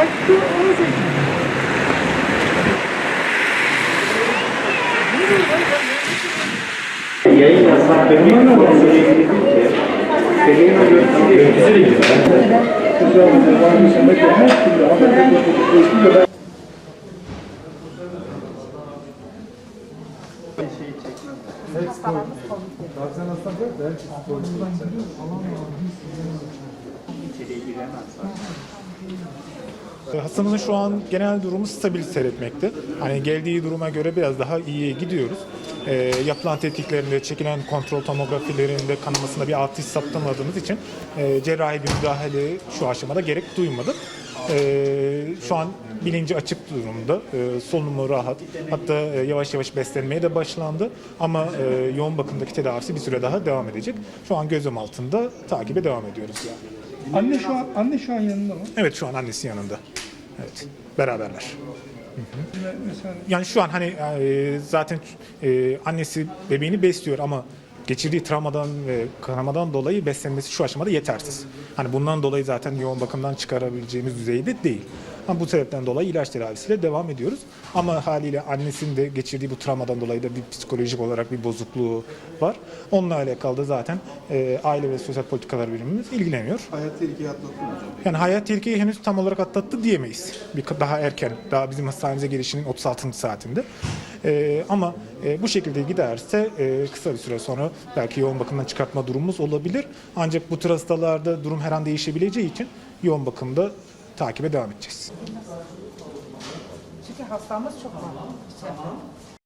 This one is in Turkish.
Hakkı onu seçin. Yayın yasak bebek konusuyla ilgili değil ki. Bebeğin o görüntüsüyle ilgili. E, Hastamızın şu an genel durumu stabil seyretmekte. Hani geldiği duruma göre biraz daha iyiye gidiyoruz. E, yapılan tetkiklerinde, çekilen kontrol tomografilerinde kanamasında bir artış saptamadığımız için e, cerrahi bir müdahale şu aşamada gerek duymadık. E, şu an bilinci açık durumda, e, solunumu rahat. Hatta e, yavaş yavaş beslenmeye de başlandı. Ama e, yoğun bakımdaki tedavisi bir süre daha devam edecek. Şu an gözlem altında takibe devam ediyoruz yani. Anne şu an anne şu an yanında mı? Evet şu an annesi yanında. Evet. Beraberler. Yani şu an hani e, zaten e, annesi bebeğini besliyor ama geçirdiği travmadan ve kanamadan dolayı beslenmesi şu aşamada yetersiz. Hani bundan dolayı zaten yoğun bakımdan çıkarabileceğimiz düzeyde değil. Ama bu sebepten dolayı ilaç tedavisiyle devam ediyoruz. Ama haliyle annesinin de geçirdiği bu travmadan dolayı da bir psikolojik olarak bir bozukluğu var. Onunla alakalı da zaten e, aile ve sosyal politikalar birimimiz ilgileniyor. Hayat tehlikeyi atlattı mı hocam? Yani hayat tehlikeyi henüz tam olarak atlattı diyemeyiz. Bir daha erken, daha bizim hastanemize gelişinin 36. saatinde. Ee, ama e, bu şekilde giderse e, kısa bir süre sonra belki yoğun bakımdan çıkartma durumumuz olabilir. Ancak bu tür hastalarda durum her an değişebileceği için yoğun bakımda takibe devam edeceğiz. Çünkü hastamız çok var.